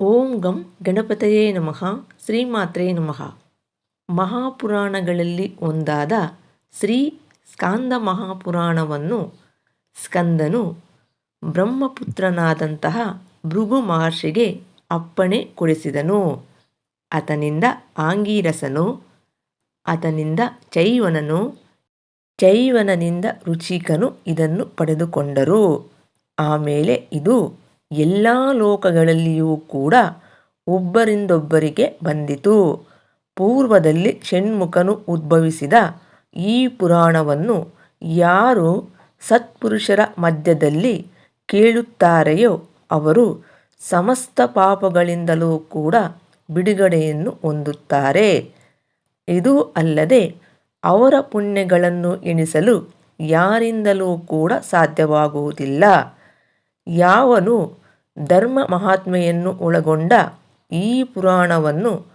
ಓಂ ಗಂ ಗಣಪತಯೇ ನಮಃ, ಶ್ರೀಮಾತ್ರೇ ನಮಃ. ಮಹಾಪುರಾಣಗಳಲ್ಲಿ ಒಂದಾದ ಶ್ರೀ ಸ್ಕಾಂದ ಮಹಾಪುರಾಣವನ್ನು ಸ್ಕಂದನು ಬ್ರಹ್ಮಪುತ್ರನಾದಂತಹ ಭೃಗು ಮಹರ್ಷಿಗೆ ಅಪ್ಪಣೆ ಕೊಡಿಸಿದನು. ಆತನಿಂದ ಆಂಗೀರಸನು, ಆತನಿಂದ ಚೈವನನು, ಚೈವನನಿಂದ ರುಚಿಕನು ಇದನ್ನು ಪಡೆದುಕೊಂಡರು. ಆಮೇಲೆ ಇದು ಎಲ್ಲ ಲೋಕಗಳಲ್ಲಿಯೂ ಕೂಡ ಒಬ್ಬರಿಂದೊಬ್ಬರಿಗೆ ಬಂದಿತು. ಪೂರ್ವದಲ್ಲಿ ಷಣ್ಮುಖನು ಉದ್ಭವಿಸಿದ ಈ ಪುರಾಣವನ್ನು ಯಾರು ಸತ್ಪುರುಷರ ಮಧ್ಯದಲ್ಲಿ ಕೇಳುತ್ತಾರೆಯೋ ಅವರು ಸಮಸ್ತ ಪಾಪಗಳಿಂದಲೂ ಕೂಡ ಬಿಡುಗಡೆಯನ್ನು ಹೊಂದುತ್ತಾರೆ. ಇದು ಅಲ್ಲದೆ ಅವರ ಪುಣ್ಯಗಳನ್ನು ಎಣಿಸಲು ಯಾರಿಂದಲೂ ಕೂಡ ಸಾಧ್ಯವಾಗುವುದಿಲ್ಲ. ಯಾವನು ಧರ್ಮ ಮಹಾತ್ಮೆಯನ್ನು ಒಳಗೊಂಡ ಈ ಪುರಾಣವನ್ನು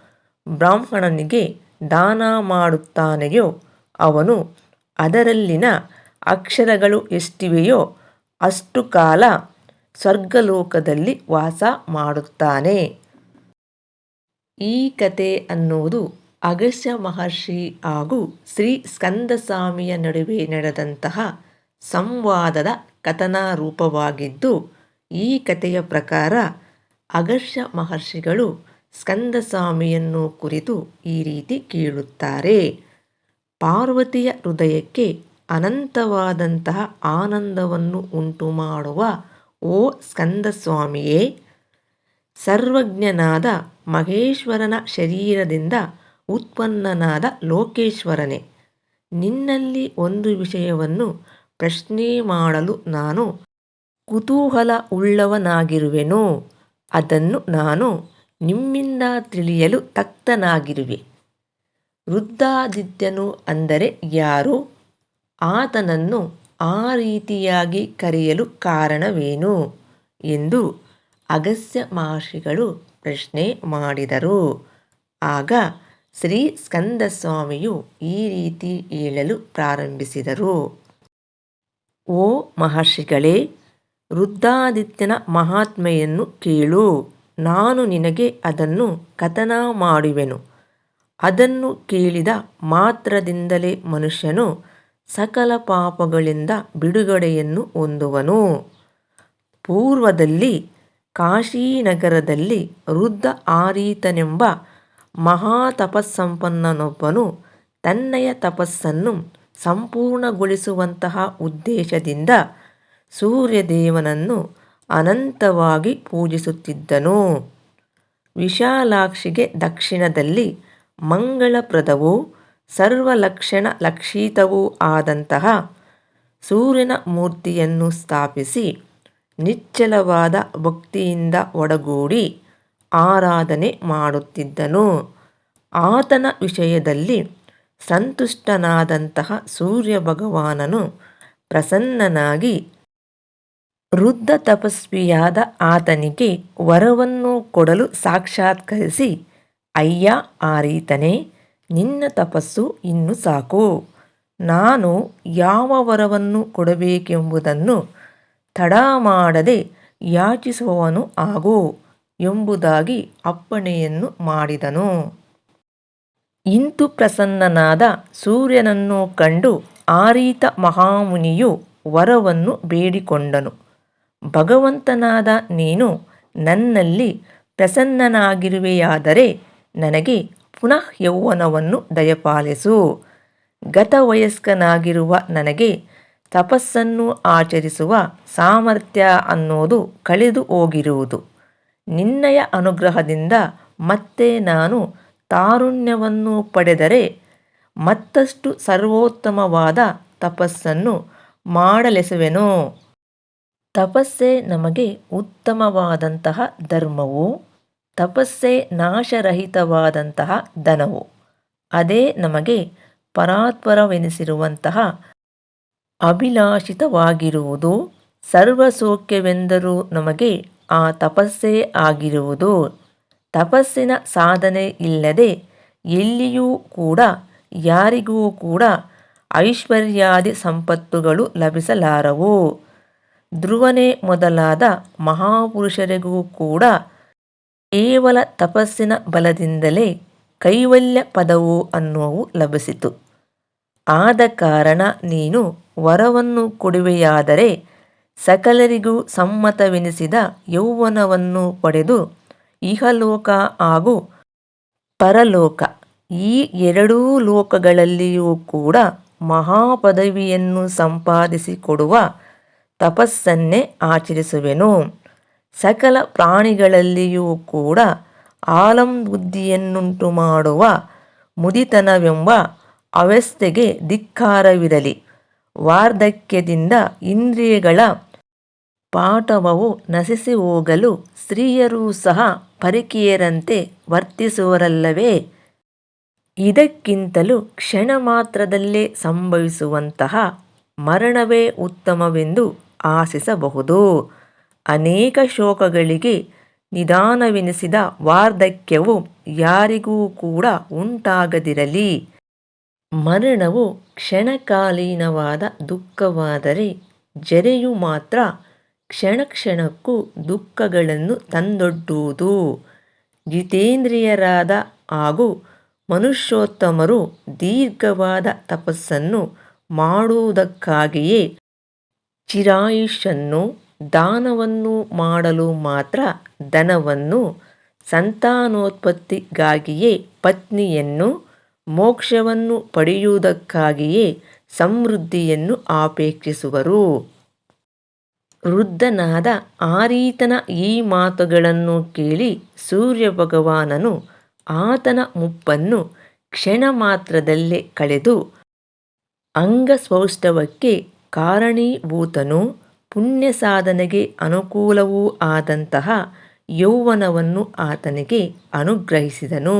ಬ್ರಾಹ್ಮಣನಿಗೆ ದಾನ ಮಾಡುತ್ತಾನೆಯೋ, ಅವನು ಅದರಲ್ಲಿನ ಅಕ್ಷರಗಳು ಎಷ್ಟಿವೆಯೋ ಅಷ್ಟು ಕಾಲ ಸ್ವರ್ಗಲೋಕದಲ್ಲಿ ವಾಸ ಮಾಡುತ್ತಾನೆ. ಈ ಕತೆ ಅನ್ನುವುದು ಅಗಸ್ಯ ಮಹರ್ಷಿ ಹಾಗೂ ಶ್ರೀ ಸ್ಕಂದಸ್ವಾಮಿಯ ನಡುವೆ ನಡೆದಂತಹ ಸಂವಾದದ ಕಥನಾ ರೂಪವಾಗಿದ್ದು ಈ ಕಥೆಯ ಪ್ರಕಾರ ಅಗಸ್ತ್ಯ ಮಹರ್ಷಿಗಳು ಸ್ಕಂದಸ್ವಾಮಿಯನ್ನು ಕುರಿತು ಈ ರೀತಿ ಕೇಳುತ್ತಾರೆ. ಪಾರ್ವತಿಯ ಹೃದಯಕ್ಕೆ ಅನಂತವಾದಂತಹ ಆನಂದವನ್ನು ಉಂಟು ಮಾಡುವ ಓ ಸ್ಕಂದಸ್ವಾಮಿಯೇ, ಸರ್ವಜ್ಞನಾದ ಮಹೇಶ್ವರನ ಶರೀರದಿಂದ ಉತ್ಪನ್ನನಾದ ಲೋಕೇಶ್ವರನೇ, ನಿನ್ನಲ್ಲಿ ಒಂದು ವಿಷಯವನ್ನು ಪ್ರಶ್ನೆ ಮಾಡಲು ನಾನು ಕುತೂಹಲ ಉಳ್ಳವನಾಗಿರುವೆನು ಅದನ್ನು ನಾನು ನಿಮ್ಮಿಂದ ತಿಳಿಯಲು ತಕ್ತನಾಗಿರುವೆ. ವೃದ್ಧಾದಿತ್ಯನು ಅಂದರೆ ಯಾರು? ಆತನನ್ನು ಆ ರೀತಿಯಾಗಿ ಕರೆಯಲು ಕಾರಣವೇನು? ಎಂದು ಅಗಸ್ಯ ಮಹರ್ಷಿಗಳು ಪ್ರಶ್ನೆ ಮಾಡಿದರು. ಆಗ ಶ್ರೀ ಸ್ಕಂದಸ್ವಾಮಿಯು ಈ ರೀತಿ ಹೇಳಲು ಪ್ರಾರಂಭಿಸಿದರು. ಓ ಮಹರ್ಷಿಗಳೇ, ವೃದ್ಧಾದಿತ್ಯನ ಮಹಾತ್ಮೆಯನ್ನು ಕೇಳು. ನಾನು ನಿನಗೆ ಅದನ್ನು ಕಥನ ಮಾಡುವೆನು. ಅದನ್ನು ಕೇಳಿದ ಮಾತ್ರದಿಂದಲೇ ಮನುಷ್ಯನು ಸಕಲ ಪಾಪಗಳಿಂದ ಬಿಡುಗಡೆಯನ್ನು ಹೊಂದುವನು. ಪೂರ್ವದಲ್ಲಿ ಕಾಶೀನಗರದಲ್ಲಿ ವೃದ್ಧ ಆರೀತನೆಂಬ ಮಹಾತಪಸ್ಸಂಪನ್ನನೊಬ್ಬನು ತನ್ನಯ ತಪಸ್ಸನ್ನು ಸಂಪೂರ್ಣಗೊಳಿಸುವಂತಹ ಉದ್ದೇಶದಿಂದ ಸೂರ್ಯದೇವನನ್ನು ಅನಂತವಾಗಿ ಪೂಜಿಸುತ್ತಿದ್ದನು. ವಿಶಾಲಾಕ್ಷಿಗೆ ದಕ್ಷಿಣದಲ್ಲಿ ಮಂಗಳಪ್ರದವೂ ಸರ್ವಲಕ್ಷಣ ಲಕ್ಷಿತವೂ ಆದಂತಹ ಸೂರ್ಯನ ಮೂರ್ತಿಯನ್ನು ಸ್ಥಾಪಿಸಿ ನಿಚ್ಚಲವಾದ ಭಕ್ತಿಯಿಂದ ಒಡಗೂಡಿ ಆರಾಧನೆ ಮಾಡುತ್ತಿದ್ದನು. ಆತನ ವಿಷಯದಲ್ಲಿ ಸಂತುಷ್ಟನಾದಂತಹ ಸೂರ್ಯ ಭಗವಾನನು ಪ್ರಸನ್ನನಾಗಿ ವೃದ್ಧ ತಪಸ್ವಿಯಾದ ಆತನಿಗೆ ವರವನ್ನು ಕೊಡಲು ಸಾಕ್ಷಾತ್ಕರಿಸಿ, ಅಯ್ಯ, ಆರೀತನೇ, ನಿನ್ನ ತಪಸ್ಸು ಇನ್ನು ಸಾಕು. ನಾನು ಯಾವ ವರವನ್ನು ಕೊಡಬೇಕೆಂಬುದನ್ನು ತಡ ಮಾಡದೆ ಯಾಚಿಸುವವನು ಆಗೋ ಎಂಬುದಾಗಿ ಅಪ್ಪಣೆಯನ್ನು ಮಾಡಿದನು. ಇಂತು ಪ್ರಸನ್ನನಾದ ಸೂರ್ಯನನ್ನು ಕಂಡು ಆರೀತ ಮಹಾಮುನಿಯು ವರವನ್ನು ಬೇಡಿಕೊಂಡನು. ಭಗವಂತನಾದ ನೀನು ನನ್ನಲ್ಲಿ ಪ್ರಸನ್ನನಾಗಿರುವೆಯಾದರೆ ನನಗೆ ಪುನಃ ಯೌವನವನ್ನು ದಯಪಾಲಿಸು. ಗತವಯಸ್ಕನಾಗಿರುವ ನನಗೆ ತಪಸ್ಸನ್ನು ಆಚರಿಸುವ ಸಾಮರ್ಥ್ಯ ಅನ್ನೋದು ಕಳೆದು ಹೋಗಿರುವುದು. ನಿನ್ನಯ ಅನುಗ್ರಹದಿಂದ ಮತ್ತೆ ನಾನು ತಾರುಣ್ಯವನ್ನು ಪಡೆದರೆ ಮತ್ತಷ್ಟು ಸರ್ವೋತ್ತಮವಾದ ತಪಸ್ಸನ್ನು ಮಾಡಲೆಸುವೆನು. ತಪಸ್ಸೇ ನಮಗೆ ಉತ್ತಮವಾದಂತಹ ಧರ್ಮವು, ತಪಸ್ಸೇ ನಾಶರಹಿತವಾದಂತಹ ಧನವು. ಅದೇ ನಮಗೆ ಪರಾತ್ಪರವೆನಿಸಿರುವಂತಹ ಅಭಿಲಾಷಿತವಾಗಿರುವುದು, ಸರ್ವಸೌಖ್ಯವೆಂದರೂ ನಮಗೆ ಆ ತಪಸ್ಸೇ ಆಗಿರುವುದು. ತಪಸ್ಸಿನ ಸಾಧನೆ ಇಲ್ಲದೆ ಎಲ್ಲಿಯೂ ಕೂಡ, ಯಾರಿಗೂ ಕೂಡ ಐಶ್ವರ್ಯಾದಿ ಸಂಪತ್ತುಗಳು ಲಭಿಸಲಾರವು. ಧ್ರುವನೇ ಮೊದಲಾದ ಮಹಾಪುರುಷರಿಗೂ ಕೂಡ ಕೇವಲ ತಪಸ್ಸಿನ ಬಲದಿಂದಲೇ ಕೈವಲ್ಯ ಪದವು ಅನ್ನುವು ಲಭಿಸಿತು. ಆದ ಕಾರಣ ನೀನು ವರವನ್ನು ಕೊಡುವೆಯಾದರೆ ಸಕಲರಿಗೂ ಸಮ್ಮತವೆನಿಸಿದ ಯೌವನವನ್ನು ಪಡೆದು ಇಹಲೋಕ ಹಾಗೂ ಪರಲೋಕ. ಈ ಎರಡೂ ಲೋಕಗಳಲ್ಲಿಯೂ ಕೂಡ ಮಹಾಪದವಿಯನ್ನು ಸಂಪಾದಿಸಿಕೊಡುವ ತಪಸ್ಸನ್ನೇ ಆಚರಿಸುವೆನು. ಸಕಲ ಪ್ರಾಣಿಗಳಲ್ಲಿಯೂ ಕೂಡ ಆಲಂ ಬುದ್ಧಿಯನ್ನುಂಟು ಮಾಡುವ ಮುದಿತನವೆಂಬ ಅವಸ್ಥೆಗೆ ಧಿಕ್ಕಾರವಿರಲಿ. ವಾರ್ಧಕ್ಯದಿಂದ ಇಂದ್ರಿಯಗಳ ಪಾಠವವು ನಶಿಸಿ ಹೋಗಲು ಸ್ತ್ರೀಯರೂ ಸಹ ಪರಿಕೀಯರಂತೆ ವರ್ತಿಸುವರಲ್ಲವೇ? ಇದಕ್ಕಿಂತಲೂ ಕ್ಷಣ ಮಾತ್ರದಲ್ಲೇ ಸಂಭವಿಸುವಂತಹ ಮರಣವೇ ಉತ್ತಮವೆಂದು ಆಶಿಸಬಹುದು. ಅನೇಕ ಶೋಕಗಳಿಗೆ ನಿಧಾನವೆನಿಸಿದ ವಾರ್ಧಕ್ಯವು ಯಾರಿಗೂ ಕೂಡ ಉಂಟಾಗದಿರಲಿ. ಮರಣವು ಕ್ಷಣಕಾಲೀನವಾದ ದುಃಖವಾದರೆ ಜರೆಯು ಮಾತ್ರ ಕ್ಷಣ ಕ್ಷಣಕ್ಕೂ ದುಃಖಗಳನ್ನು ತಂದೊಡ್ಡುವುದು ಜಿತೇಂದ್ರಿಯರಾದ ಹಾಗೂ ಮನುಷ್ಯೋತ್ತಮರು ದೀರ್ಘವಾದ ತಪಸ್ಸನ್ನು ಮಾಡುವುದಕ್ಕಾಗಿಯೇ ಚಿರಾಯುಷನ್ನು ದಾನವನ್ನು ಮಾಡಲು ಮಾತ್ರ ಧನವನ್ನು ಸಂತಾನೋತ್ಪತ್ತಿಗಾಗಿಯೇ ಪತ್ನಿಯನ್ನು ಮೋಕ್ಷವನ್ನು ಪಡೆಯುವುದಕ್ಕಾಗಿಯೇ ಸಮೃದ್ಧಿಯನ್ನು ಅಪೇಕ್ಷಿಸುವರು ವೃದ್ಧನಾದ ಆರೀತನ ಈ ಮಾತುಗಳನ್ನು ಕೇಳಿ ಸೂರ್ಯ ಭಗವಾನನು ಆತನ ಮುಪ್ಪನ್ನು ಕ್ಷಣ ಮಾತ್ರದಲ್ಲೇ ಕಳೆದು ಅಂಗಸೌಷ್ಠವಕ್ಕೆ ಕಾರಣೀಭೂತನೂ ಪುಣ್ಯ ಸಾಧನೆಗೆ ಅನುಕೂಲವೂ ಆದಂತಹ ಯೌವನವನ್ನು ಆತನಿಗೆ ಅನುಗ್ರಹಿಸಿದನು.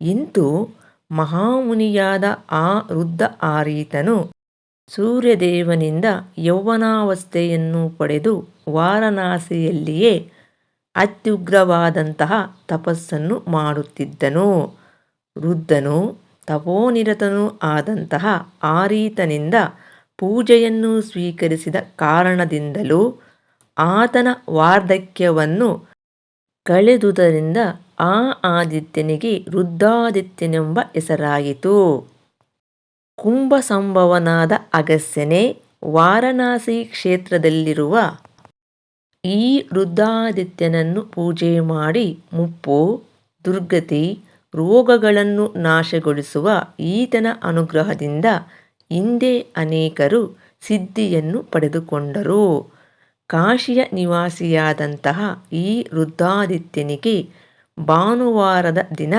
ಇಂತು ಮಹಾಮುನಿಯಾದ ಆ ವೃದ್ಧ ಆರೀತನು ಸೂರ್ಯದೇವನಿಂದ ಯೌವನಾವಸ್ಥೆಯನ್ನು ಪಡೆದು ವಾರಣಾಸಿಯಲ್ಲಿಯೇ ಅತ್ಯುಗ್ರವಾದಂತಹ ತಪಸ್ಸನ್ನು ಮಾಡುತ್ತಿದ್ದನು. ವೃದ್ಧನು ತಪೋನಿರತನೂ ಆದಂತಹ ಆರೀತನಿಂದ ಪೂಜೆಯನ್ನು ಸ್ವೀಕರಿಸಿದ ಕಾರಣದಿಂದಲೂ ಆತನ ವಾರ್ಧಕ್ಯವನ್ನು ಕಳೆದುದರಿಂದ ಆ ಆದಿತ್ಯನಿಗೆ ವೃದ್ಧಾದಿತ್ಯನೆಂಬ ಹೆಸರಾಯಿತು. ಕುಂಭಸಂಭವನಾದ ಅಗಸ್ಯನೇ ವಾರಣಾಸಿ ಕ್ಷೇತ್ರದಲ್ಲಿರುವ ಈ ವೃದ್ಧಾದಿತ್ಯನನ್ನು ಪೂಜೆ ಮಾಡಿ ಮುಪ್ಪು, ದುರ್ಗತಿ, ರೋಗಗಳನ್ನು ನಾಶಗೊಳಿಸುವ ಈತನ ಅನುಗ್ರಹದಿಂದ ಹಿಂದೆ ಅನೇಕರು ಸಿದ್ಧಿಯನ್ನು ಪಡೆದುಕೊಂಡರು. ಕಾಶಿಯ ನಿವಾಸಿಯಾದಂತಹ ಈ ವೃದ್ಧಾದಿತ್ಯನಿಗೆ ಭಾನುವಾರದ ದಿನ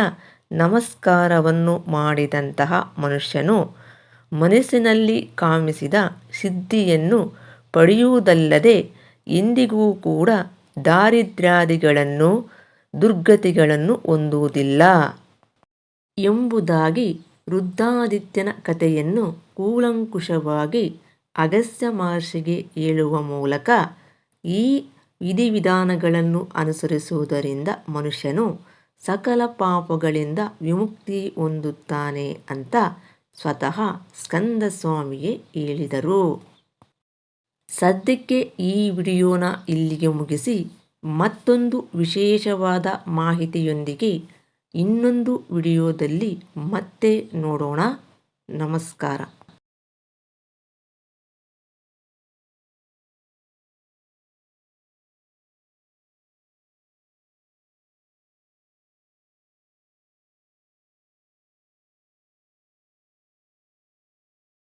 ನಮಸ್ಕಾರವನ್ನು ಮಾಡಿದಂತಹ ಮನುಷ್ಯನು ಮನಸ್ಸಿನಲ್ಲಿ ಕಾಮಿಸಿದ ಸಿದ್ಧಿಯನ್ನು ಪಡೆಯುವುದಲ್ಲದೆ ಇಂದಿಗೂ ಕೂಡ ದಾರಿದ್ರ್ಯಾದಿಗಳನ್ನು, ದುರ್ಗತಿಗಳನ್ನು ಹೊಂದುವುದಿಲ್ಲ. ಎಂಬುದಾಗಿ ವೃದ್ಧಾದಿತ್ಯನ ಕಥೆಯನ್ನು ಕೂಲಂಕುಷವಾಗಿ ಅಗಸ್ತ್ಯ ಮಹರ್ಷಿಗೆ ಹೇಳುವ ಮೂಲಕ ಈ ವಿಧಿವಿಧಾನಗಳನ್ನು ಅನುಸರಿಸುವುದರಿಂದ ಮನುಷ್ಯನು ಸಕಲ ಪಾಪಗಳಿಂದ ವಿಮುಕ್ತಿ ಹೊಂದುತ್ತಾನೆ ಅಂತ ಸ್ವತಃ ಸ್ಕಂದಸ್ವಾಮಿಯೇ ಹೇಳಿದರು. ಸದ್ಯಕ್ಕೆ ಈ ವಿಡಿಯೋನ ಇಲ್ಲಿಗೆ ಮುಗಿಸಿ ಮತ್ತೊಂದು ವಿಶೇಷವಾದ ಮಾಹಿತಿಯೊಂದಿಗೆ ಇನ್ನೊಂದು ವಿಡಿಯೋದಲ್ಲಿ ಮತ್ತೆ ನೋಡೋಣ. ನಮಸ್ಕಾರ.